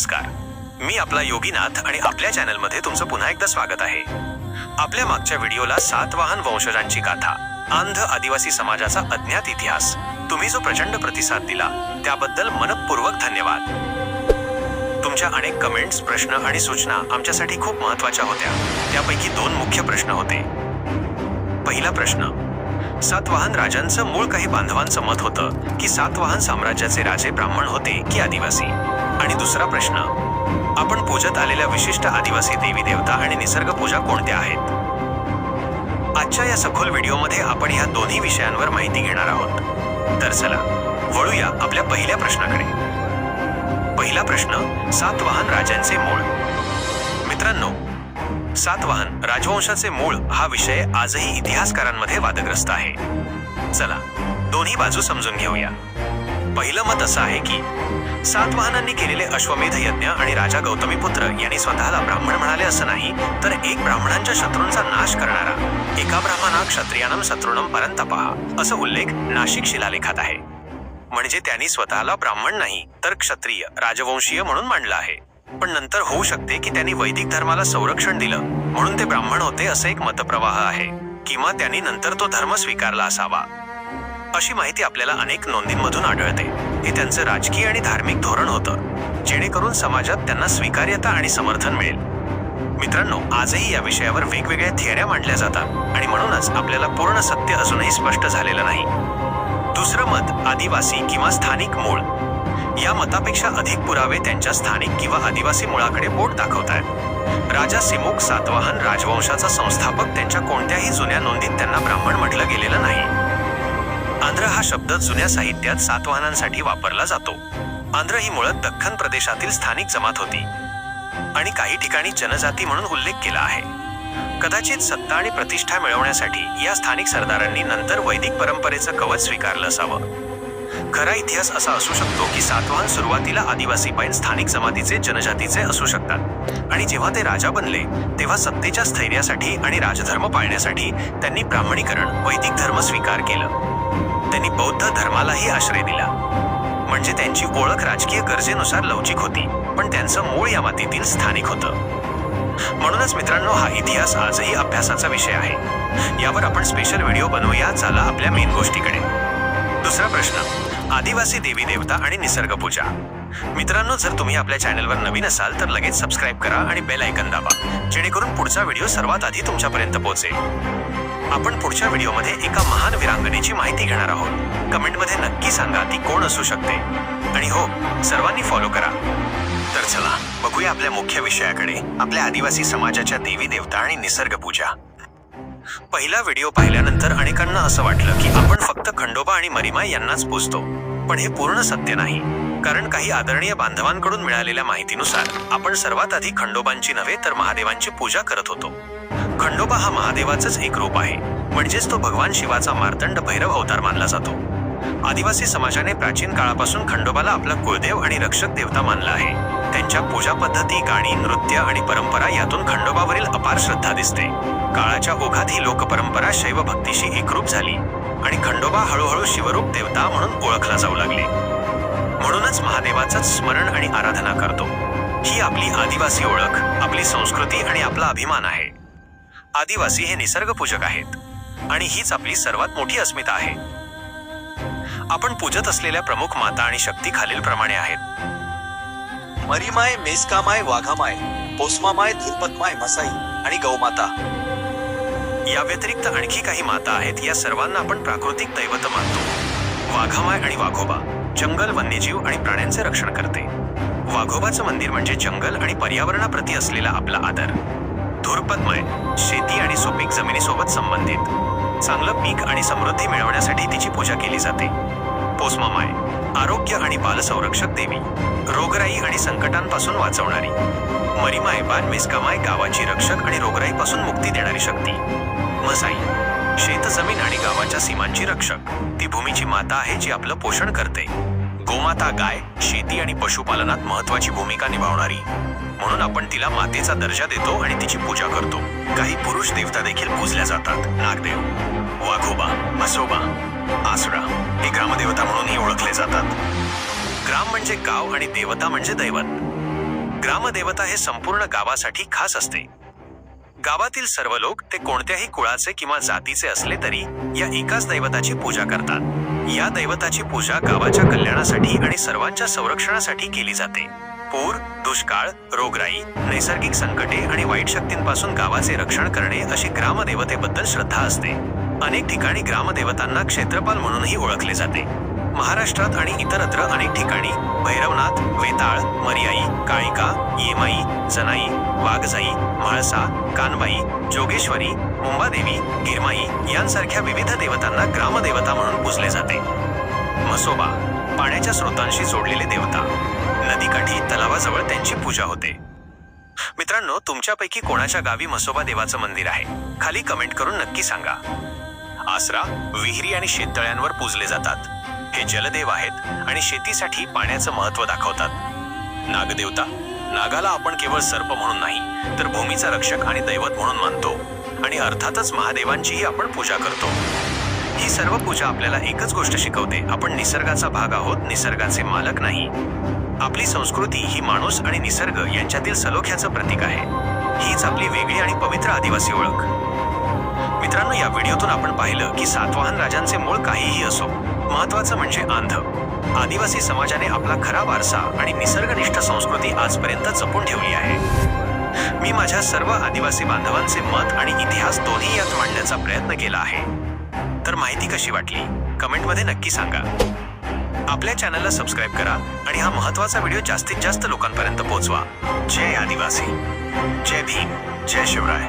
नमस्कार. मी आपला योगीनाथ आणि आपल्या चॅनलमध्ये तुमचं पुन्हा एकदा स्वागत आहे. आपल्या मागच्या व्हिडिओला सातवाहन वंशजांची गाथा आंध आदिवासी समाजाचा अज्ञात इतिहास तुम्ही जो प्रचंड प्रतिसाद दिला त्याबद्दल मनपूर्वक धन्यवाद. तुमच्या अनेक कमेंट्स प्रश्न आणि सूचना आमच्यासाठी खूप महत्त्वाच्या होत्या. त्यापैकी दोन मुख्य प्रश्न होते. पहिला प्रश्न सातवाहन राजांचं मूळ काही बांधवांचं मत होतं की सातवाहन साम्राज्याचे राजे ब्राह्मण होते की आदिवासी? आणि दुसरा प्रश्न. आपण पूजत आलेल्या विशिष्ट आदिवासी देवी देवता आणि निसर्ग पूजा कोणत्या आहेत? आजच्या या सखोल व्हिडिओमध्ये आपण या दोन्ही विषयांवर माहिती घेणार आहोत. तर चला वळूया आपल्या पहिल्या प्रश्नाकडे. पहिला प्रश्न सातवाहन राजांचे मूळ. मित्रांनो सातवाहन राजवंशाचे मूळ हा विषय आजही इतिहासकारांमध्ये वादग्रस्त आहे. चला दोन्ही बाजू समजून घेऊया. पहिलं मत असं आहे की सातवाहनांनी केलेले अश्वमेध यज्ञ आणि राजा गौतमीपुत्र यांनी स्वतःला ब्राह्मण म्हणाले असं नाही तर एक ब्राह्मणांच्या शत्रूंचा नाश करणारा. एका ब्राह्मणा क्षत्रियानम शत्रुनम परंतपहा असं उल्लेख नाशिक शिलालेखात आहे. म्हणजे त्यांनी स्वतःला ब्राह्मण नाही तर क्षत्रिय राजवंशीय म्हणून मांडलं आहे. पण नंतर होऊ शकते की त्यांनी वैदिक धर्माला संरक्षण दिलं म्हणून ते ब्राह्मण होते असं एक मतप्रवाह आहे. किंवा त्यांनी नंतर तो धर्म स्वीकारला असावा. अशी माहिती आपल्याला अनेक नोंदींमधून आढळते. हे त्यांचं राजकीय आणि धार्मिक धोरण होतं जेणेकरून समाजात त्यांना स्वीकार्यता आणि समर्थन मिळेल. मित्रांनो आजही या विषयावर वेगवेगळ्या थिअऱ्या मांडल्या जातात आणि म्हणूनच आपल्याला पूर्ण सत्य अजूनही स्पष्ट झालेलं नाही. दुसरं मत आदिवासी किंवा स्थानिक मूळ. या मतापेक्षा अधिक पुरावे त्यांच्या स्थानिक किंवा आदिवासी मुळाकडे बोट दाखवत आहेत राजा सिमुक सातवाहन राजवंशाचा संस्थापक त्यांच्या कोणत्याही जुन्या नोंदीत त्यांना ब्राह्मण म्हटलं गेलेलं नाही. आंध्र हा शब्द जुन्या साहित्यात सातवाहनांसाठी वापरला जातो. आंध्र ही मुळात दख्खन प्रदेशातील स्थानिक जमात होती. आणि काही ठिकाणी जनजाती म्हणून उल्लेख केला आहे. कदाचित सत्ता आणि प्रतिष्ठा मिळवण्यासाठी या स्थानिक सरदारांनी नंतर वैदिक परंपरेचं कवच स्वीकारलं असावं. खरा इतिहास असा असू शकतो की सातवाहन सुरुवातीला आदिवासी पायन स्थानिक जमातीचे जनजातीचे असू शकतात. आणि जेव्हा ते राजा बनले तेव्हा सत्तेच्या स्थैर्यासाठी आणि राजधर्म पाळण्यासाठी त्यांनी ब्राह्मणीकरण वैदिक धर्म स्वीकार केलं. त्यांनी बौद्ध धर्मालाही आश्रय दिला. म्हणजे त्यांची ओळख राजकीय गरजेनुसार लवचिक होती पण त्यांचं मूळ या मातीतील स्थानिक होतं. म्हणूनच मित्रांनो हा इतिहास आजही अभ्यासाचा विषय आहे. यावर आपण स्पेशल व्हिडिओ बनवूया चला आपल्या मेन गोष्टीकडे. दुसरा प्रश्न. आदिवासी देवी देवता आणि निसर्ग पूजा. मित्रांनो जर तुम्ही आपल्या चॅनलवर नवीन असाल तर लगेच सबस्क्राईब करा आणि बेल ऐकन दाबा जेणेकरून पुढचा व्हिडिओ सर्वात आधी तुमच्यापर्यंत पोहोचेल. आपण पुढच्या व्हिडिओमध्ये एका महान विरांगणेची माहिती घेणार आहोत. कमेंटमध्ये नक्की सांगा ती कोण असू शकते. आणि हो सर्वांनी फॉलो करा. तर चला बघूया आपल्या मुख्य विषयाकडे आपल्या आदिवासी समाजाच्या देवी देवता आणि निसर्ग पूजा. पहिला व्हिडिओ पाहिल्यानंतर अनेकांना असं वाटलं की आपण फक्त खंडोबा आणि मरिमा यांनाच पूजतो पण हे पूर्ण सत्य नाही. कारण काही आदरणीय बांधवांकडून मिळालेल्या माहितीनुसार आपण सर्वात आधी खंडोबांची नव्हे तर महादेवांची पूजा करत होतो. खंडोबा हा महादेवाचंच एक रूप आहे. म्हणजेच तो भगवान शिवाचा मार्तंड भैरव अवतार मानला जातो. आदिवासी समाजाने प्राचीन काळापासून खंडोबाला आपला कुळदेव आणि रक्षक देवता मानला आहे. त्यांच्या पूजा पद्धती गाणी नृत्य आणि परंपरा यातून खंडोबावरील अपार श्रद्धा दिसते. काळाच्या ओघात ही लोकपरंपरा शैव भक्तीशी एकरूप झाली आणि खंडोबा हळूहळू शिवरूप देवता म्हणून ओळखला जाऊ लागले. म्हणूनच महादेवाचं स्मरण आणि आराधना करतो. ही आपली आदिवासी ओळख आपली संस्कृती आणि आपला अभिमान आहे. आदिवासी हे निसर्गपूजक आहेत आणि हीच आपली सर्वात मोठी अस्मिता आहे. आपण पूजत असलेल्या प्रमुख माता आणि शक्ती खालील प्रमाणे आहेत. मरीमाय मेस्कामाय वाघामाय पोस्मामाय धुरपतमाय मसाई आणि गौमाता. या व्यतिरिक्त आणखी काही माता आहेत या सर्वांना आपण प्राकृतिक दैवत मानतो. वाघामाय आणि वाघोबा जंगल वन्यजीव आणि प्राण्यांचे रक्षण करते. वाघोबाचं मंदिर म्हणजे जंगल आणि पर्यावरणाप्रती असलेला आपला आदर. धुरपदमय शेती आणि सुपीक जमिनीसोबत संबंधित. चांगलं पीक आणि समृद्धी मिळवण्यासाठी तिची पूजा केली जाते. पोसमामाय आरोग्य आणि बालसंरक्षक देवी रोगराई आणि संकटांपासून वाचवणारी. मरिमाय बानमेस्कामाय गावाची रक्षक आणि रोगराईपासून मुक्ती देणारी शक्ती. मसाई शेतजमीन आणि गावाच्या सीमांची रक्षक ती भूमीची माता आहे जी आपलं पोषण करते. गोमाता गाय शेती आणि पशुपालनात महत्वाची भूमिका निभावणारी. म्हणून आपण तिला मातेचा दर्जा देतो आणि तिची पूजा करतो. काही पुरुष देवता देखील पूजल्या जातात. नागदेव वाघोबा मसोबा आसरा हे ग्रामदेवता म्हणूनही ओळखले जातात. ग्राम म्हणजे गाव आणि देवता म्हणजे दैवत. ग्रामदेवता हे संपूर्ण गावासाठी खास असते. गावातील सर्व लोक ते कोणत्याही कुळाचे किंवा जातीचे असले तरी या एकाच दैवताची पूजा करतात. या दैवताची पूजा गावाच्या कल्याणासाठी आणि सर्वांच्या संरक्षणासाठी केली जाते. पूर दुष्काळ रोगराई नैसर्गिक संकटे आणि वाईट शक्तींपासून गावाचे रक्षण करणे अशी ग्रामदेवतेबद्दल श्रद्धा असते. अनेक ठिकाणी ग्रामदेवतांना क्षेत्रपाल म्हणूनही ओळखले जाते. महाराष्ट्रात आणि इतरत्र अनेक ठिकाणी भैरवनाथ वेताळ मर्याई काळिका येमाई जनाई वाघजाई म्हाळसा कानबाई जोगेश्वरी मुंबादेवी गिरमाई यांसारख्या विविध देवतांना ग्रामदेवता म्हणून पूजले जाते. म्हसोबा पाण्याच्या स्रोतांशी जोडलेले देवता. नदीकाठी तलावाजवळ त्यांची पूजा होते. मित्रांनो तुमच्यापैकी कोणाच्या गावी म्हसोबा देवाचं मंदिर आहे? खाली कमेंट करून नक्की सांगा. आसरा विहिरी आणि शेततळ्यांवर पूजले जातात. हे जलदेव आहेत आणि शेतीसाठी पाण्याचं महत्त्व दाखवतात. नागदेवता नागाला आपण केवळ सर्प म्हणून नाही तर भूमीचा रक्षक आणि दैवत म्हणून मानतो. आणि अर्थातच महादेवांचीही आपण पूजा करतो. ही सर्व पूजा आपल्याला एकच गोष्ट शिकवते आपण निसर्गाचा भाग आहोत निसर्गाचे मालक नाही. आपली संस्कृती ही माणूस आणि निसर्ग यांच्यातील सलोख्याचं प्रतीक आहे. हीच आपली वेगळी आणि पवित्र आदिवासी ओळख. मित्रांनो या व्हिडिओतून आपण पाहिलं की सातवाहन राजांचे मूळ काहीही असो महत्वाचं म्हणजे आंध आदिवासी समाजाने आपला खरा वारसा आणि निसर्गनिष्ठ संस्कृती आजपर्यंत जपून ठेवली आहे. मी माझ्या सर्व आदिवासी बांधवांचे मत आणि इतिहास दोन्ही यात मांडण्याचा प्रयत्न केला आहे. तर माहिती कशी वाटली? कमेंटमध्ये नक्की सांगा. आपल्या चॅनलला सबस्क्राईब करा आणि हा महत्त्वाचा व्हिडिओ जास्तीत जास्त लोकांपर्यंत पोहोचवा जय आदिवासी. जय भीम. जय शिवराय.